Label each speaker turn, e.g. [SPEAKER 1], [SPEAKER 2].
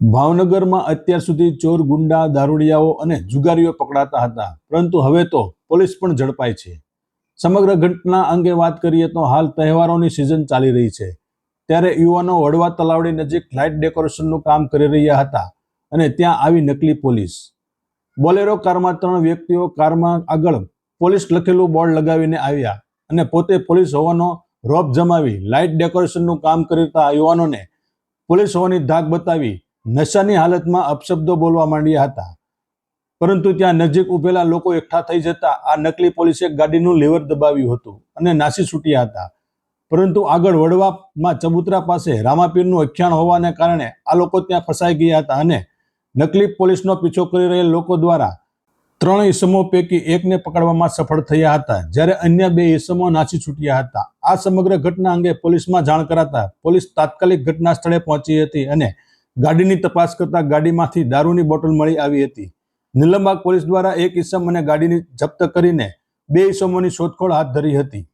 [SPEAKER 1] ભાવનગરમાં અત્યાર સુધી ચોર, ગુંડા, દારૂડિયાઓ અને જુગારીઓ પકડાતા હતા. પરંતુ હવે તો પોલીસ પણ ઝડપાય છે. સમગ્ર ઘટના અંગે વાત કરીએ તો હાલ તહેવારોની સિઝન ચાલી રહી છે. ત્યારે યુવાનો વડવા તલાવડી નજીક લાઇટ ડેકોરેશનનું કામ કરી રહ્યા હતા અને ત્યાં આવી નકલી પોલીસ. બોલેરો કારમાં ત્રણ વ્યક્તિઓ કારમાં આગળ પોલીસ લખેલું બોર્ડ લગાવીને આવ્યા અને પોતે પોલીસ હોવાનો રોપ જમાવી લાઇટ ડેકોરેશનનું કામ કરતા યુવાનોને પોલીસ હોવાની ધાક બતાવી નશાની હાલતમાં અપશબ્દો બોલવા માંડ્યા હતા. પરંતુ ત્યાં નજીક ઉભેલા લોકો એકઠા થઈ જતા આ નકલી પોલીસે ગાડીનું લીવર દબાવ્યું હતું અને નાસી છૂટ્યા હતા. પરંતુ આગળ વડવામાં ચબુતરા પાસે રામાપીરનું અખ્યાણ હોવાને કારણે આ લોકો ત્યાં ફસાઈ ગયા હતા અને નકલી પોલીસનો પીછો કરી રહેલ લોકો દ્વારા ત્રણ ઈસમો પૈકી એકને પકડવામાં સફળ થયા હતા, જ્યારે અન્ય બે ઈસમો નાસી છૂટ્યા હતા. આ સમગ્ર ઘટના અંગે પોલીસમાં જાણ કરાતા પોલીસ તાત્કાલિક ઘટના સ્થળે પહોંચી હતી અને ગાડીની તપાસ કરતા ગાડીમાંથી દારૂની બોટલ મળી આવી હતી. નીલમબાગ પોલીસ દ્વારા એક ઈસમ અને ગાડીની જપ્ત કરીને બે ઈસમોની શોધખોળ હાથ ધરી હતી.